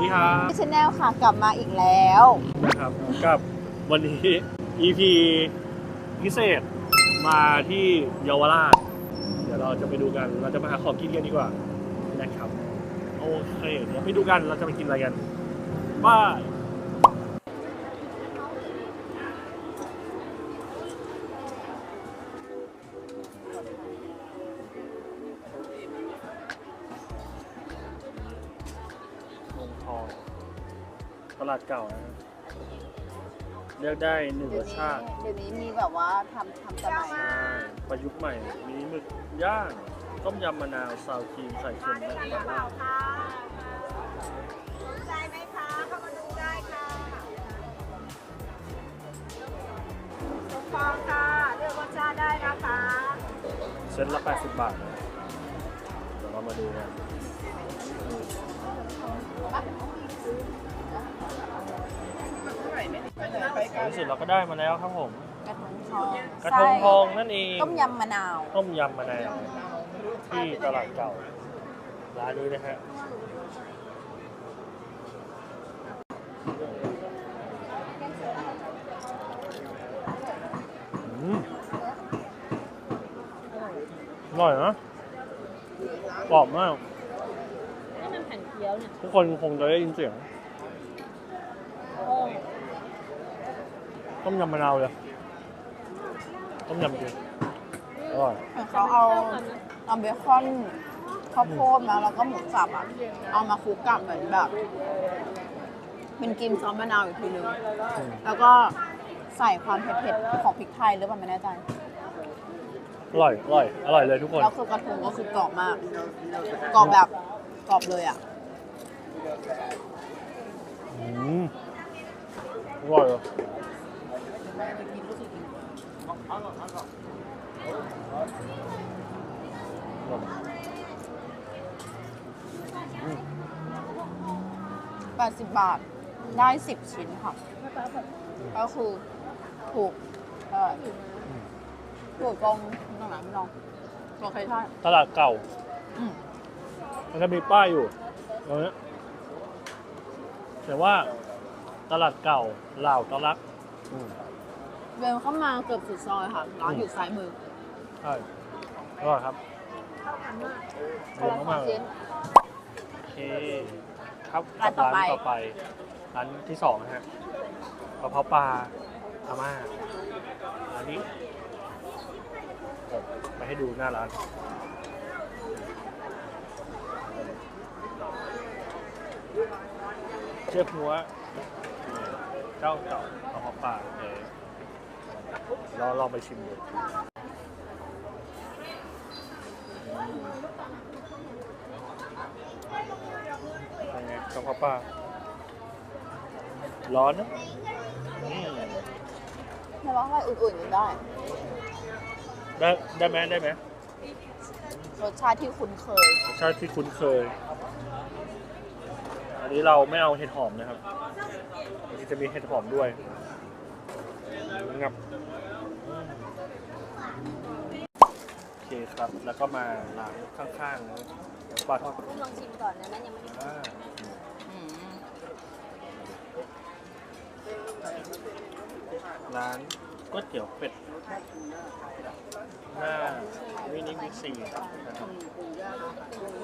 ดีครับชแนลค่ะกลับมาอีกแล้วนะครับกับวันนี้ EP พิเศษมาที่เยาวราช เดี๋ยวเราจะไปดูกันเราจะมาหาของกินกันดีกว่านะครับโอเคเดี๋ยวไปดูกันเราจะไปกินอะไรกันบ้าย ลาดเก่านะครับเลือกได้หนึ่งรเดี๋ยวสนี้ชาติเดี๋ยวนี้มีแบบว่าทำทำสมัยใช่ประยุกต์ใหม่ มีหมึกย่างต้มยำมะนาวซาวครีมไข่เค็มและปลาร้าสนใจไหมคะเข้ามาดูได้ค่ะสมฟองค่ะเลือกรสชาติได้นะคะเซตละ 80 บาทนะเดี๋ยวเรามาดูกัน ในที่สุดเราก็ได้มาแล้วครับผม กระทงทองกระทงทองนั่นเองต้มยำมะนาวต้มยำมะนาวที่ตลาดเก่าร้านนี้นะฮะอืมอร่อยนะกรอบมากนี่มันแผ่นเกี๊ยวเนี่ยทุกคนคงจะได้ยินเสียง ต้มยำมะนาวเลย ต้มยำจริงอร่อย เขาเอาเอาเบคอนข้าวโพดมาแล้วก็หมูสับอะ เอามาคลุกกับเหมือนแบบ เป็นกิมซอสมะนาวอีกทีนึง อืม แล้วก็ใส่ความเผ็ดๆของพริกไทยหรือเปล่าไม่แน่ใจ อร่อย อร่อย อร่อยเลยทุกคน แล้วคือกระทงก็คือกรอบมาก กรอบแบบกรอบเลยอะ อืมอร่อยเหรออืม 80 บาทได้ 10 ชิ้นค่ะ ก็คือถูกเออถูกตรงตรงไหนไม่ลองโลเคชั่นตลาดเก่า อืมมันจะมีป้ายอยู่ตรงนี้แต่ว่าตลาดเก่าลาวตะลักอืม เดินเข้ามาเกือบสุดซอยค่ะ ร้านอืมอยู่ซ้ายมือใช่อร่อยครับเยอะมากๆเลยโอเคครับร้านต่อไปร้านต่อไปร้านที่สองนะฮะกระเพาะปลาอาม่าร้านนี้ผมไปให้ดูหน้าร้านเชือกหัวเจ้าเก่ากระเพาะปลาเออ ลองลองไปชิมดูเป็นไงกระเพาะปลาร้อนนะอืมไม่ร้องอะไรอื่นๆยังได้ ได้ได้ไหมได้ไหมรสชาติที่คุ้นเคย รสชาติที่คุ้นเคย อันนี้เราไม่เอาเห็ดหอมนะครับอันนี้จะมีเห็ดหอมด้วยงับอืมโอเคครับ แล้วก็มาร้านข้างๆนะปลาทอดลองชิมก่อนนะนั้นยังไม่ได้อ่าอืมร้านก๋วยเตี๋ยวเป็ดหน้าวินิมิกซีนะครับ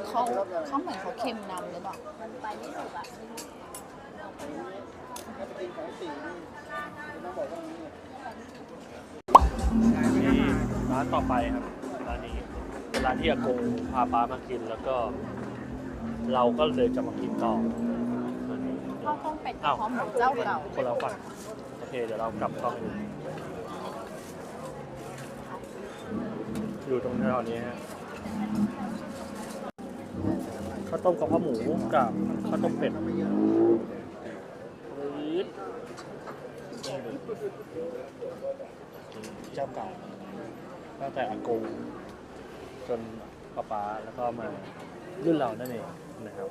เขาเขาเหมือนเขาเค็มนำหรือเปล่ามันไปไม่ถูกอะที่ร้านต่อไปครับร้านนี้เป็น ร้านที่อากงพาป้ามากินแล้วก็ เราก็เลยจะมากินต่อร้านนี้ข้าวต้มเป็ดกระเพาะหมูเจ้าเก่าคนละฝั่งโอเคเดี๋ยวเรากลับเข้าไปดูอยู่ตรงแถวนี้ฮะข้าวต้มกระเพาะหมูกับข้าวต้มเป็ดปื๊ดนี่เลยเจ้าเก่าตั้งแต่อากง จนป้าป๊าแล้วก็มารุ่นเรานั่นเองนะครับ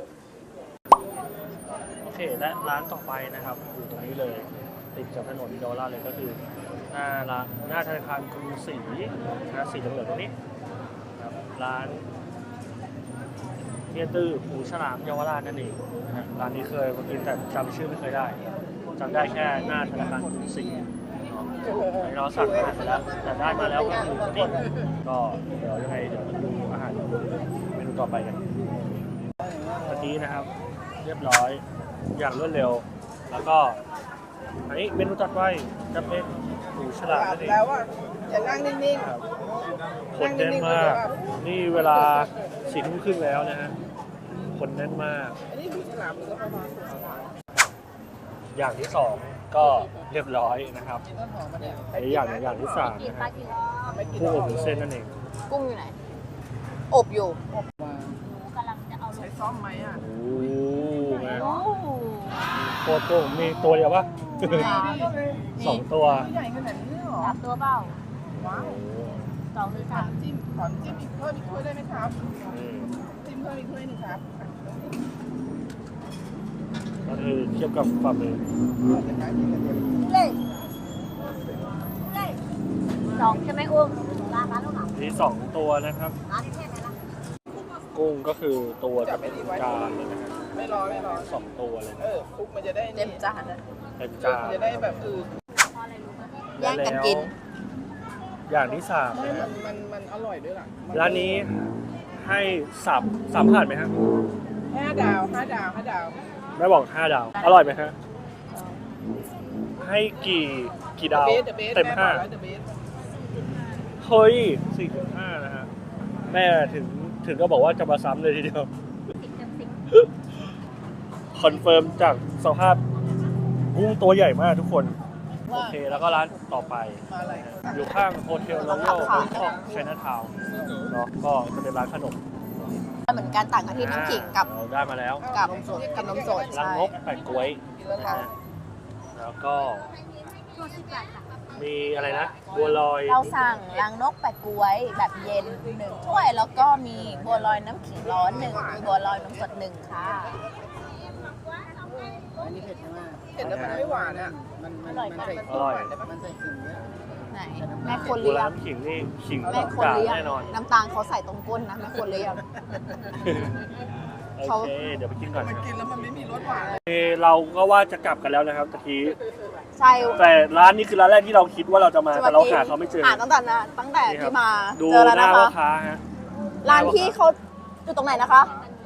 โอเคและร้านต่อไปนะครับอยู่ตรงนี้เลย ติดกับถนนเยาราเลยก็คือหน้าร้านหน้าธนาคารกรุงศรีนะสีเหลืองๆตรงนี้ครับร้านเฮียตื้อหูฉลามเยาวราชนั่นเองนะฮะร้านนี้เคยมากินแต่จำชื่อไม่เคยได้จำได้แค่หน้าธนาคารกรุงศรี เนาะอันนี้เราสั่งอาหารไปแล้วแต่ได้มาแล้วก็คือนี่ก็เดี๋ยวยังไงเดี๋ยวมาดูอาหารเมนูต่อไปกันตอนนี้นะครับ เรียบร้อยอย่างรวดเร็ว แล้วก็อันนี้เมนูต่อไปจะเป็นหูฉลามนั่นเองแล้วอะอย่านั่งนิ่งครับคนแน่นมากนี่เวลาสี่ทุ่มครึ่งแล้วนะฮะคนแน่นมากๆอันนี้ดูฉลามหรือว่าปลาหมออย่างที่สอง ก็เรียบร้อยนะครับกินต้นหอมมาเนี่ยอันนี้อย่างอย่างที่สามนะฮะไม่กินกุ้งหรออบวุ้นเส้นนั่นเองกุ้งอยู่ไหน อบอยู่ใช้ซ้อมไหมอะ โอ้แม่โคตรกุ้งมีตัวเดียวปะ สองตัวใหญ่ขนาดนี้เหรอ สามตัวเปล่าว้าวสองหรือขอสามจิ้มขอจิ้มอีกเพิ่มอีกถ้วยได้ไหมครับ อืมจิ้มเพิ่มอีกถ้วยหนึงครับ ก็คือเทียบกับฝ่ามือเลยสองใช่ไหมอุ้มร้านร้านลูกหลานนี่สองตัวนะครับ ร้านที่แค่ไหนล่ะกุ้งก็คือตัวจะเป็นจานเลยนะฮะไม่รอไม่รอสองตัวเลยเอนะอคลุกมันจะได้เต็มจานเลยเป็นจาจานนจะได้แบบอืดพออะไรรู้ไหมแย่งกันกินแล้วอย่างที่สามไม่นะมัฮะนมันมันอร่อยด้วยล่ะมัร้านนี้ให้สามสามผ่านไหมฮะห้าดาวห้าดาวห้าดาว แม่บอกห้าดาว อร่อยไหมฮะ ให้กี่กี่ดาวเบสเดอะเบสเต็มแม่บห้าอกแล้วเดอะเบสเฮ้ยสี่ถึงห้านะฮะ แม่ถึงถึงก็บอกว่าจะมาซ้ำเลยทีเดียวสิบเต็มสิบคอนเฟิร์มจากสภาพกุ้งตัวใหญ่มากทุกคน โอว่าเค แล้วก็ร้านต่อไปมาอะไรอยู่ข้างโฮเทลโรยัลค่ะของไชน่าทาวน์เนาะก็จะเป็นร้านขนม เหมือนกันต่างกันที่น้ำขิงกับเราได้มาแล้วกับกับนมสดร้านใช่นกแปะกล้วยกินแล้วนะค่ะฮะแล้วก็ตัวสิบบาทค่ะมีอะไรนะบัวลอยเราสั่งรังนกแปะกล้วยแบบเย็นหนึ่งถ้วยแล้วก็มีบัวลอยน้ำขิงร้อนหนึ่งมีบัวลอยนมสดหนึ่งค่ะ อันนี้เผ็ดใช่ไหมเห็นแล้วมันไม่หวานอะ มันมันอร่อยมันมากใส่อร่อยมันใส่ขิงด้วย ไหน แม่คนบัวเลี้ลอยยงน้ำขิงนี่ขิงแม่คนจ๋าเลี้ยงแน่นอนน้ำตาลเขาใส่ตรงก้นนะแม่คนเลี้ยง โอเขา เคเดี๋ยวไปกินก่อนมันนะกินแล้วมันไม่มีรสหวานเลยโอเคเราก็ว่าจะกลับกันแล้วนะครับตะกี้ใช่แต่ร้านนี้คือร้านแรกที่เราคิดว่าเราจะมาแต่เราหาเขาไม่เจอหาตั้งแต่นะตั้งแต่นี่ครับที่มาดูเจอแล้วหน้านะพ่อคะ ค้าฮะร้านที่เขาอยู่ตรงไหนนะคะ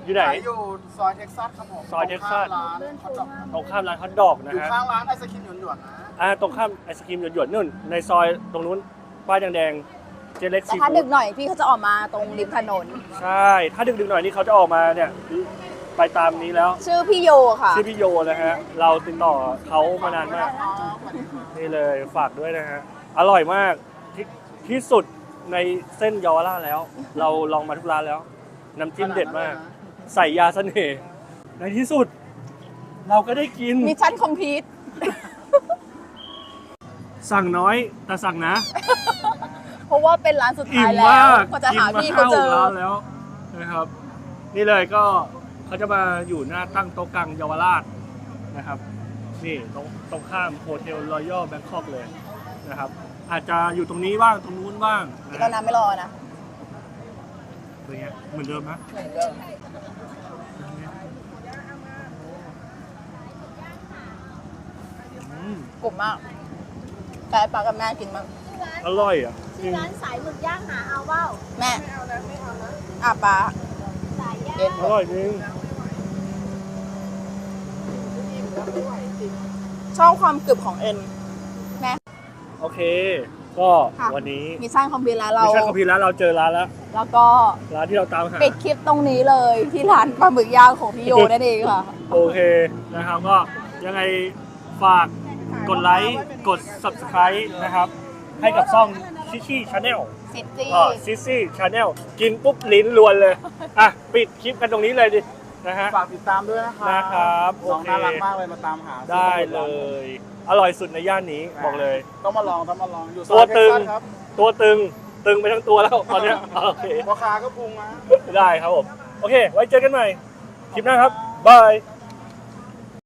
อยู่ไหน ขายอยู่ซอยเท็กซัสครับผมซอยเท็กซัส ตรงข้ามร้านฮอทดอกตรงข้ามร้านฮอทดอกนะอยู่ฮะข้างร้านไอศครีมหยวนๆนะอ่าตรงข้ามไอศครีมหยวนๆนู่น ในซอยตรงนู้นป้ายแดงๆเจเล็กแต่ซีถ้าฟู้ดึดกหน่อยพี่เขาจะออกมาตรงริมถนน ใช่ ถ้าดึกๆหน่อยนี่เขาจะออกมาเนี่ยไปตามนี้แล้วชื่อพี่โยค่ะ ชื่อพี่โยนะฮะเราติดต่อเขามานานมากนี่เลยฝากด้วยนะฮะ อร่อยมากที่ที่สุดในเส้นเยาวราชแล้ว เราลองมาทุกร้านแล้ว น้ำจิ้มเด็ดมาก ใส่ยาเสน่ห์ในที่สุด เราก็ได้กิน มิชชั่นคอมพลีทสั่งน้อยแต่สั่งนะ เพราะว่าเป็นร้านสุดอิ่ท้ายมแล้วมากก็จะหากินมาพี่เขาห้าเจหอกร้านแล้วนะครับ นี่เลยก็เขาจะมาอยู่หน้าตั้งโต๊ะกลางเยาวราชนะครับ นี่ตรงตรงข้ามโฮเทลรอยัลแบงคอกเลยนะครับ อาจจะอยู่ตรงนี้บ้างตรงนู้นบ้างนะตอนนั้นไม่รอนะ เป็นไงเหมือนเดิมนะอืม กลุ่มมากแต่ปากับแม่กินมากอร่อยอะจริงร้านสายหมึกย่างหาเอาเปล่าแม่ไม่เอานะไม่เอานะอะปลาสายย่างเด็ดอร่อยจริงอิ่มแล้วไม่ไหวจริงชอบความกรึบของเอ็นแม่โอเค ก็ค่ะวันนี้มิชชั่นคอมพลีทแล้วเรามิชชั่นคอมพลีทแล้วเราเจอร้านแล้ว แล้วก็ร้านที่เราตามหาปิดคลิปตรงนี้เลยที่ร้านปลาหมึกย่างของพี่โยนั่นเองค่ะ โอเคนะครับก็ยังไงฝาก กดไลค์ กด subscribe นะครับ ให้กับช่องชิชิชาแนลซิตี้ก็ซิซี่ชาแนลกินปุ๊บลิ้นรวนเลย อะ ปิดคลิปกันตรงนี้เลยดิ นะฮะ ฝากติดตามด้วยนะครับนะครับโอน้องเค น่ารักมากเลยมาตามหาได้เลย อร่อยสุดในย่านนี้บอกเลย ต้องมาลองต้องมาลองอยู่ซตัอวยเท็ตึกงซัสครับตัวตึง ตึงไปทั้งตัวแล้วตอนเนี้ยโอเค พ่อค้าก็พุงนะ ได้ครับผม โอเค ไว้เจอกันใหม่ คลิปหน้าครับ บาย